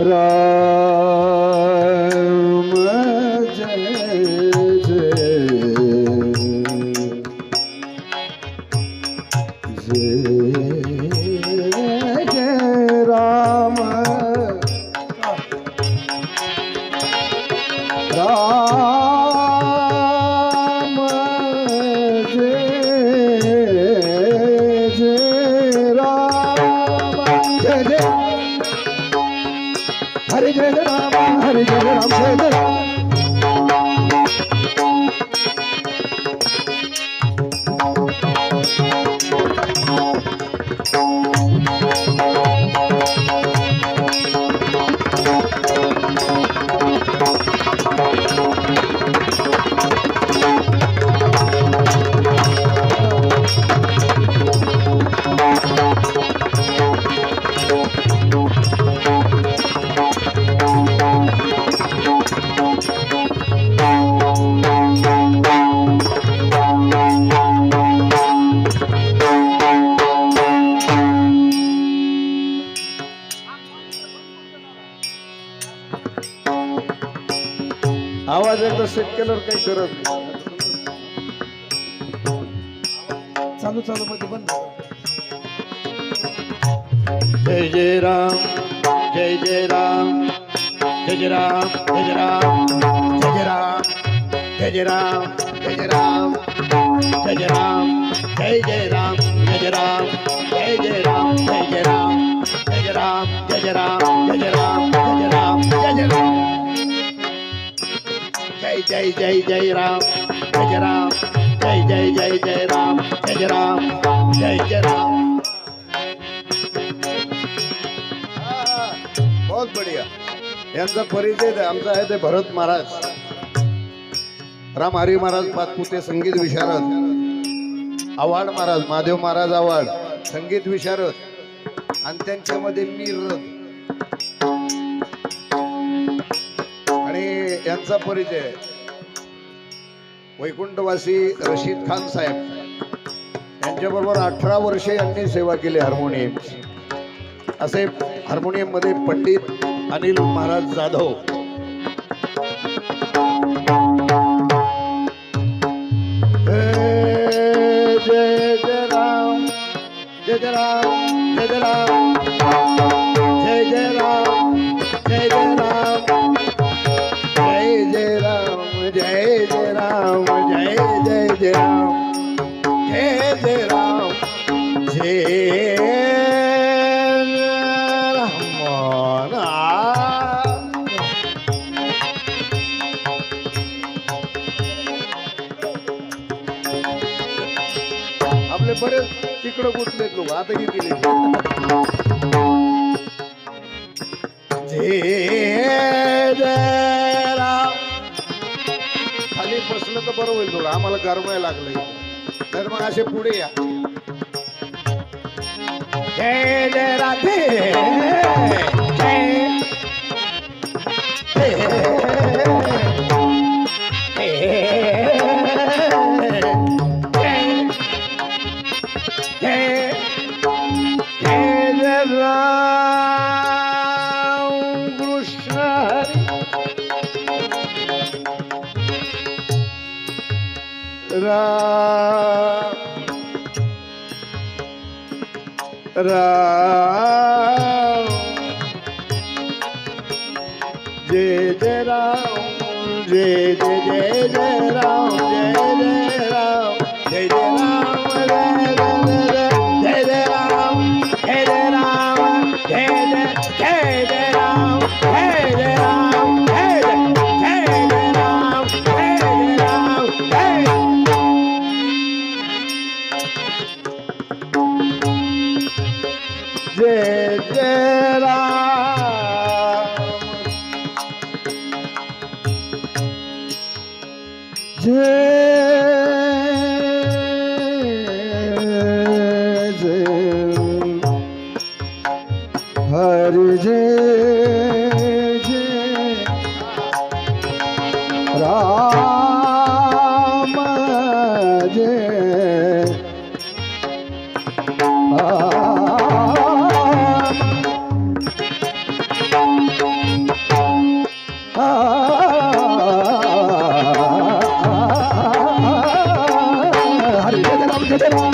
Ram Hare Jai Ram, Hare Jai Ram, Jai Ram. आवाज एकदा set केल्यावर काही करत नाही चालू चालू मध्ये बंद जय जय राम जय जय राम जय जय राम जय जय राम जय जय राम जय जय राम जय जय राम जय जय राम जय जय राम जय जय राम जय जय राम जय जय राम जय जय राम जय जय राम जय जय राम जय जय जय राम जय राम जय जय जय जय राम जय राम जय जय राम। बहुत बढ़िया। यांचा परिचय आमचा आहे ते भरत महाराज. राम हरी महाराज पाचपुते संगीत विशारद. आव्हाड महाराज महादेव महाराज आव्हाड संगीत विशारद. आणि त्यांच्यामध्ये मी रथ. आणि यांचा परिचय. वैकुंठवासी रशीद खान साहेब. यांच्याबरोबर अठरा वर्षे यांनी सेवा केली हार्मोनियम असे हार्मोनियममध्ये पंडित अनिल महाराज जाधव. जय जय जय राम जय जय राम जय जय राम. जय जय राम जय जय जय राम जय जय राम जय आपले बरेच तिकडं कुठले लोक आता किती जय पाणी बसलं तर बरं होईल थोडं. आम्हाला गरमाय लागलंय. तर मग असे पुढे या. जय जय राधे. जय जय. রাম রাম জে জে রাম জে জে জে জয় रे हले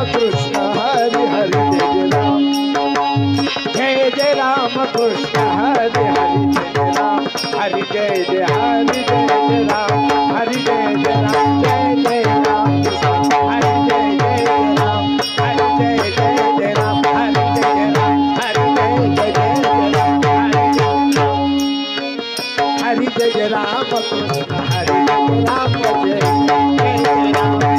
राम कृष्ण हरी हरी जय जय राम जय जय राम कृष्ण हरी हरी जय जय राम हरी जय जय हरी जय जय राम हरी जय जय राम जय जय राम कृष्ण जय जय राम हरी जय जय जय राम हरी जय जय राम हरी जय जय जय राम हरी जय राम हरी जय जय राम कृष्ण हरी जय जय राम